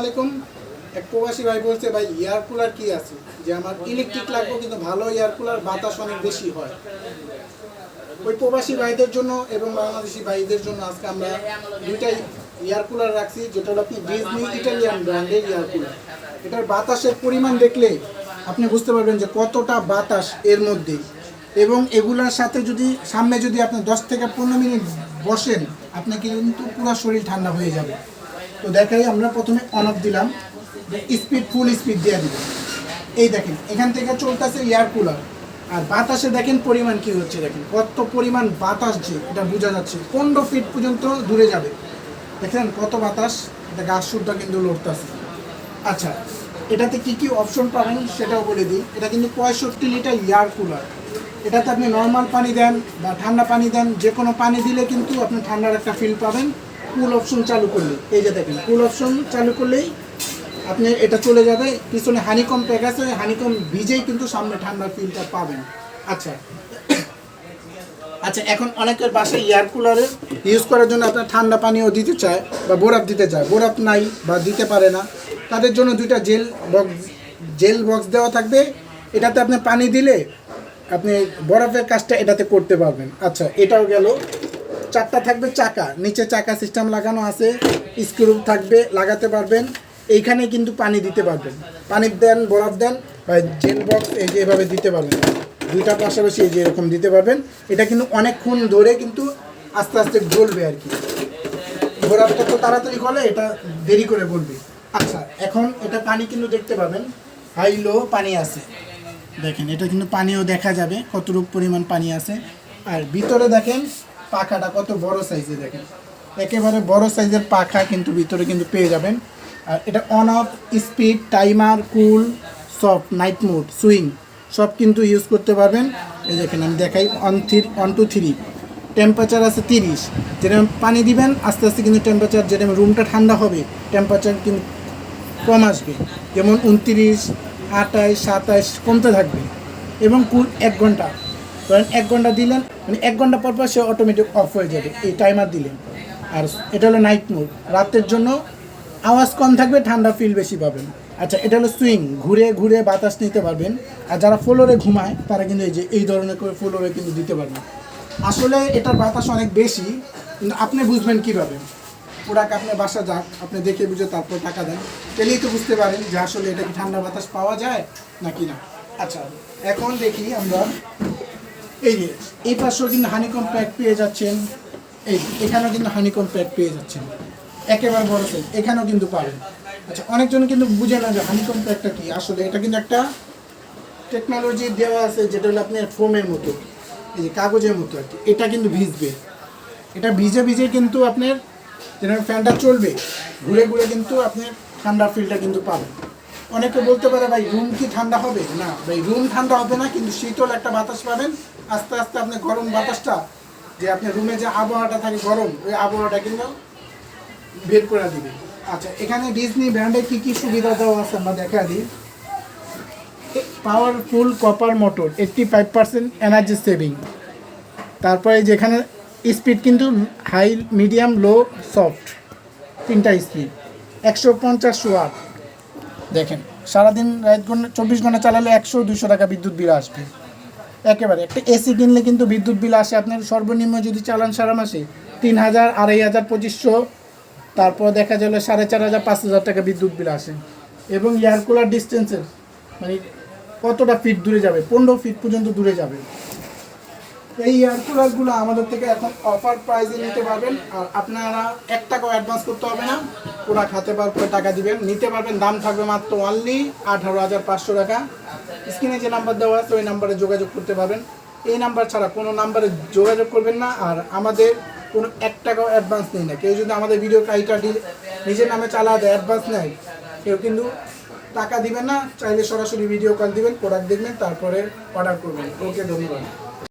আলাইকুম। এক প্রবাসী ভাই বলছে, ভাই এয়ার কুলার কি আছে? যে আমার ইলেকট্রিক লাগবে, কিন্তু ভালো এয়ার কুলার বাতাস অনেক বেশি হয়। ওই প্রবাসী ভাইদের জন্য এবং বাংলাদেশি ভাইদের জন্য আজকে আমরা দুইটাই এয়ার কুলার রাখছি, যেটা হলো আপনি ডিজনি ইটালিয়ান ব্র্যান্ডের এয়ার কুলার এটার বাতাসের পরিমাণ দেখলে আপনি বুঝতে পারবেন যে কতটা বাতাস এর মধ্যে। এবং এগুলোর সাথে যদি, সামনে যদি আপনি দশ থেকে পনেরো মিনিট বসেন আপনাকে কিন্তু পুরো শরীর ঠান্ডা হয়ে যাবে। তো দেখাই, আমরা প্রথমে অন অফ দিলাম। স্পিড ফুল স্পিড দিয়ে দিব এই দেখেন, এখান থেকে চলতেছে এয়ার কুলার আর বাতাসে দেখেন পরিমাণ কি হচ্ছে, দেখেন। কত পরিমাণ বাতাস যে, এটা বোঝা যাচ্ছে। পনেরো ফিট পর্যন্ত দূরে যাবে। দেখেন কত বাতাস, এটা গাছ সুদ্ধা কিন্তু লড়তেছে। আচ্ছা এটাতে কি কি অপশন পাবেন সেটাও বলে দিই। এটা কিন্তু পঁয়ষট্টি লিটার এয়ার কুলার এটাতে আপনি নর্মাল পানি দেন বা ঠান্ডা পানি দেন যে কোনো পানি দিলে কিন্তু আপনি ঠান্ডার একটা ফিল পাবেন। কুল অপশন চালু করলে, এই যে দেখেন কুল অপশন চালু করলেই আপনি এটা চলে যাবে, পিছনে হানিকম প্যাক আছে হানিকম ভিজেই কিন্তু সামনে ঠান্ডার ফিলটা পাবেন। আচ্ছা। আচ্ছা এখন অনেকের বাসায় এয়ার কুলারে ইউজ করার জন্য আপনার ঠান্ডা পানিও দিতে চায় বা বরফ দিতে চায়। বরফ নাই বা দিতে পারে না। তাদের জন্য দুইটা জেল বক্স জেল বক্স দেওয়া থাকবে। এটাতে আপনি পানি দিলে আপনি বরফের কাজটা এটাতে করতে পারবেন। আচ্ছা এটাও গেল। চারটা থাকবে চাকা। নিচে চাকা সিস্টেম লাগানো আছে স্ক্রু থাকবে, লাগাতে পারবেন। এইখানে কিন্তু পানি দিতে পারবেন। পানি দেন, বরফ দেন, বা জেল বক্স এই যে এভাবে দিতে পারবেন। দুইটা পাশাপাশি এই যে এরকম দিতে পারবেন। এটা কিন্তু অনেকক্ষণ ধরে কিন্তু আস্তে আস্তে গলবে আর কি। বরফটা তো তাড়াতাড়ি গলে, এটা দেরি করে গলবে। আচ্ছা এখন এটা পানি কিন্তু দেখতে পাবেন। হাই, লো পানি আছে। দেখেন, এটা কিন্তু পানিও দেখা যাবে কতটুকু পরিমাণ পানি আছে। আর ভিতরে দেখেন পাখাটা কত বড় সাইজে দেখেন। একেবারে বড় সাইজের পাখা কিন্তু ভিতরে কিন্তু পেয়ে যাবেন। আর এটা on off speed timer cool soft night mode swing সব কিন্তু ইউজ করতে পারবেন। এই দেখেন আমি দেখাই on three one two three temperature আছে তিরিশ। যেরকম পানি দিবেন, আস্তে আস্তে কিন্তু টেম্পারেচার যেরকম রুমটা ঠান্ডা হবে টেম্পারেচার কিন্তু কম আসবে। যেমন উনত্রিশ আটাইশ সাতাইশ কমতে থাকবে। এবং কুল এক ঘণ্টা। ধরেন এক ঘণ্টা দিলেন মানে এক ঘণ্টা পর পর সে অটোমেটিক অফ হয়ে যাবে, এই টাইমার দিলেন। আর এটা হলো নাইট মোড রাতের জন্য আওয়াজ কম থাকবে, ঠান্ডা ফিল বেশি পাবেন। আচ্ছা এটা হলো সুইং ঘুরে ঘুরে বাতাস নিতে পারবেন। আর যারা ফ্লোরে ঘুমায়, তারা কিন্তু এই যে, এই ধরনের করে ফ্লোরে কিন্তু দিতে পারবেন। আসলে এটার বাতাস অনেক বেশি, কিন্তু আপনি বুঝবেন কীভাবে। প্রোডাক্ট আপনার বাসা যাক, আপনি দেখে বুঝে তারপর টাকা দেন। তাহলেই তো বুঝতে পারেন যে আসলে এটা কি ঠান্ডা বাতাস পাওয়া যায় নাকি না। আচ্ছা এখন দেখি আমরা এই যে, এই পাশেও কিন্তু হানিকম প্যাক পেয়ে যাচ্ছেন। এই এখানেও কিন্তু হানিকম প্যাক পেয়ে যাচ্ছেন। একেবারে বড় সাইজ এখানেও কিন্তু পাবেন। আচ্ছা অনেকজন কিন্তু বুঝে না যে হানিকম প্যাকটা কি। আসলে এটা কিন্তু একটা টেকনোলজি দেওয়া আছে, যেটা হলো আপনার ফোমের মতো। এই যে, কাগজের মতো আর কি। এটা কিন্তু ভিজবে। এটা ভিজে ভিজে কিন্তু আপনার যেরকম ফ্যানটা চলবে। ঘুরে ঘুরে কিন্তু আপনি ঠান্ডা ফিলটা কিন্তু পাবেন। অনেকে বলতে পারে, ভাই, রুম কি ঠান্ডা হবে? না, ভাই, রুম ঠান্ডা হবে না, কিন্তু শীতল একটা বাতাস পাবেন। আস্তে আস্তে আপনি গরম বাতাসটা, যে আপনার রুমে যে আবহাওয়াটা থাকে গরম, ওই আবহাওয়াটা কিন্তু বের করে দিবে আচ্ছা এখানে ডিজনি ব্র্যান্ডে কি কি সুবিধা দেওয়া আছে আমরা দেখা দিই। Powerful copper motor eighty five percent energy saving তারপরে যেখানে স্পিড কিন্তু হাই মিডিয়াম লো সফট তিনটা স্পিড একশো পঞ্চাশ ওয়াট দেখেন, সারাদিন রাত ঘণ্টা, চব্বিশ ঘণ্টা চালালে একশো দুশো টাকা বিদ্যুৎ বিল আসবে। একেবারে, একটা এসি কিনলে কিন্তু বিদ্যুৎ বিল আসে। আপনার সর্বনিম্ন যদি চালান সারা মাসে, তিন হাজার, আড়াই হাজার, পঁচিশশো, তারপর দেখা গেলো সাড়ে চার হাজার, পাঁচ হাজার টাকা বিদ্যুৎ বিল আসে। এবং এয়ার কুলার ডিস্টেন্সের মানে কতটা ফিট দূরে যাবে? পনেরো ফিট পর্যন্ত দূরে যাবে। এই এয়ার কুলারগুলো আমাদের থেকে এখন অফার প্রাইসে নিতে পারবেন। আর আপনারা এক টাকাও অ্যাডভান্স করতে হবে না। পুরা খাতে পার করে টাকা দিবেন। নিতে পারবেন, দাম থাকবে মাত্র অনলি আঠারো হাজার পাঁচশো টাকা। স্ক্রিনে যে নাম্বার দেওয়া আছে, ওই নাম্বারে যোগাযোগ করতে পারবেন। এই নাম্বার ছাড়া কোনো নাম্বারে যোগাযোগ করবেন না। আর আমাদের কোনো এক টাকাও অ্যাডভান্স নেই না। কেউ যদি আমাদের ভিডিও কাইটা নিজের নামে চালা দেয় অ্যাডভান্স নেয়, কেউ কিন্তু টাকা দিবেন না। চাইলে সরাসরি ভিডিও কল দিবেন প্রোডাক্ট দেখবেন, তারপরে অর্ডার করবেন। ওকে, ধন্যবাদ।